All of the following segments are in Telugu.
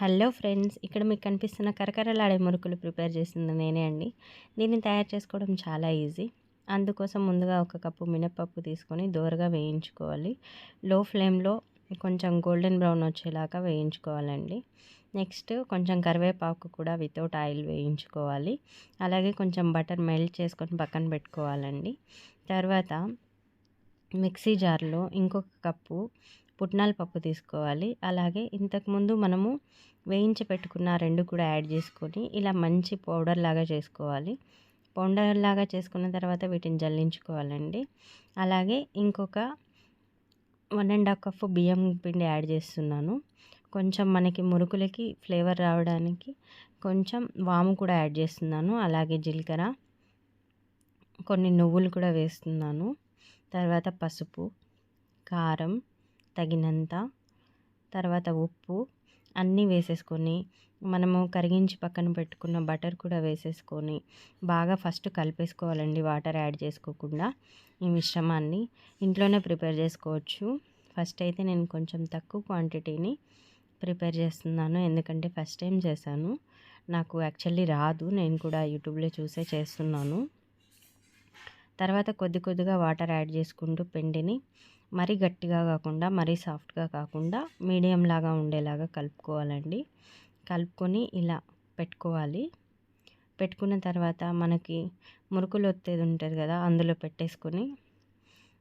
హలో ఫ్రెండ్స్ ఇక్కడ మీకు కనిపిస్తున్న కరకరలాడే మురుకులు ప్రిపేర్ చేసింది నేనే అండి. దీన్ని తయారు చేసుకోవడం చాలా ఈజీ. అందుకోసం ముందుగా ఒక కప్పు మినప్పప్పు తీసుకొని దోరగా వేయించుకోవాలి. లో ఫ్లేమ్లో కొంచెం గోల్డెన్ బ్రౌన్ వచ్చేలాగా వేయించుకోవాలండి. నెక్స్ట్ కొంచెం కరివేపాకు కూడా వితౌట్ ఆయిల్ వేయించుకోవాలి. అలాగే కొంచెం బటర్ మెల్ట్ చేసుకొని పక్కన పెట్టుకోవాలండి. తర్వాత మిక్సీ జార్లో ఇంకొక కప్పు పుట్నాల పప్పు తీసుకోవాలి. అలాగే ఇంతకుముందు మనము వేయించి పెట్టుకున్న రెండు కూడా యాడ్ చేసుకొని ఇలా మంచి పౌడర్ లాగా చేసుకోవాలి. పౌడర్ లాగా చేసుకున్న తర్వాత వీటిని జల్లించుకోవాలండి. అలాగే ఇంకొక వన్ అండ్ హాఫ్ కప్ బియ్యం పిండి యాడ్ చేస్తున్నాను. కొంచెం మనకి మురుకులకి ఫ్లేవర్ రావడానికి కొంచెం వాము కూడా యాడ్ చేస్తున్నాను. అలాగే జీలకర్ర కొన్ని నువ్వులు కూడా వేస్తున్నాను. తర్వాత పసుపు కారం తగినంత తర్వాత ఉప్పు అన్నీ వేసేసుకొని మనము కరిగించి పక్కన పెట్టుకున్న బటర్ కూడా వేసేసుకొని బాగా ఫస్ట్ కలిపేసుకోవాలండి వాటర్ యాడ్ చేసుకోకుండా. ఈ మిశ్రమాన్ని ఇంట్లోనే ప్రిపేర్ చేసుకోవచ్చు. ఫస్ట్ అయితే నేను కొంచెం తక్కువ క్వాంటిటీని ప్రిపేర్ చేస్తున్నాను ఎందుకంటే ఫస్ట్ టైం చేశాను. నాకు యాక్చువల్లీ రాదు నేను కూడా యూట్యూబ్లో చూసే చేస్తున్నాను. తర్వాత కొద్ది కొద్దిగా వాటర్ యాడ్ చేసుకుంటూ పిండిని మరీ గట్టిగా కాకుండా మరీ సాఫ్ట్గా కాకుండా మీడియం లాగా ఉండేలాగా కలుపుకోవాలండి. కలుపుకొని ఇలా పెట్టుకోవాలి. పెట్టుకున్న తర్వాత మనకి మురుకులు ఒత్తేది ఉంటుంది కదా అందులో పెట్టేసుకొని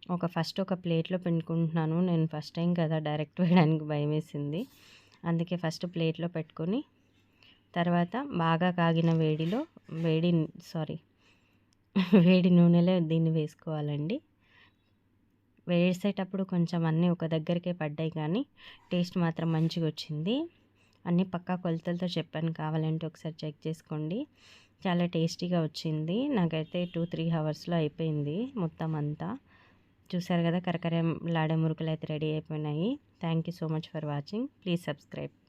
ఒక ఫస్ట్ ఒక ప్లేట్లో పిండుకుంటున్నాను. నేను ఫస్ట్ టైం కదా డైరెక్ట్ వేయడానికి భయం వేసింది అందుకే ఫస్ట్ ప్లేట్లో పెట్టుకొని తర్వాత బాగా కాగిన వేడిలో వేడి సారీ వేడి నూనెలో దీన్ని వేసుకోవాలండి. వేసేటప్పుడు కొంచెం అన్నీ ఒక దగ్గరికే పడ్డాయి కానీ టేస్ట్ మాత్రం మంచిగా వచ్చింది. అన్నీ పక్కా కొలతలతో చెప్పాను కావాలంటే ఒకసారి చెక్ చేసుకోండి. చాలా టేస్టీగా వచ్చింది. నాకైతే టూ త్రీ అవర్స్లో అయిపోయింది మొత్తం అంతా. చూసారు కదా కరకరే లాడే మురుకులు అయితే రెడీ అయిపోయినాయి. Thank you so much for watching. Please subscribe.